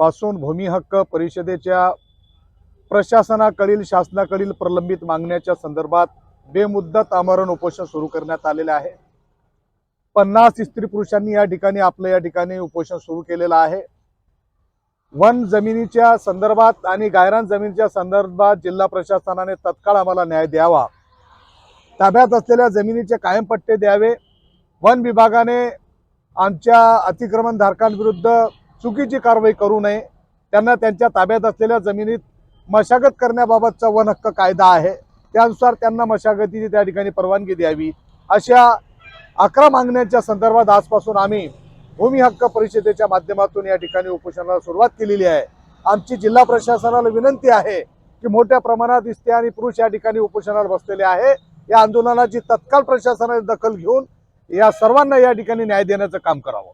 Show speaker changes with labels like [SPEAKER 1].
[SPEAKER 1] पासून भूमी हक्क परिषदेच्या प्रशासनाकडील शासनाकडील प्रलंबित मागण्याच्या संदर्भात बेमुद्दत आमरण उपोषण सुरू करण्यात आलेले आहे. पन्नास स्त्री पुरुषांनी या ठिकाणी आपलं या ठिकाणी उपोषण सुरू केलेलं आहे. वन जमिनीच्या संदर्भात आणि गायरान जमिनीच्या संदर्भात जिल्हा प्रशासनाने तत्काळ आम्हाला न्याय द्यावा. ताब्यात असलेल्या जमिनीचे कायम पट्टे द्यावे. वन विभागाने आमच्या अतिक्रमणधारकांविरुद्ध चुकीची कारवाई करू नये. त्यांना त्यांच्या ताब्यात असलेल्या जमिनीत मशागत करण्याबाबतचा वन हक्क कायदा आहे. त्यानुसार त्यांना मशागतीची त्या ठिकाणी परवानगी द्यावी. अशा अकरा मागण्यांच्या संदर्भात आजपासून आम्ही भूमी हक्क परिषदेच्या माध्यमातून या ठिकाणी उपोषणाला सुरुवात केलेली आहे. आमची जिल्हा प्रशासनाला विनंती आहे की मोठ्या प्रमाणात स्त्री आणि पुरुष या ठिकाणी उपोषणाला बसलेले आहे. या आंदोलनाची तत्काळ प्रशासनाने दखल घेऊन या सर्वांना या ठिकाणी न्याय देण्याचं काम करावं.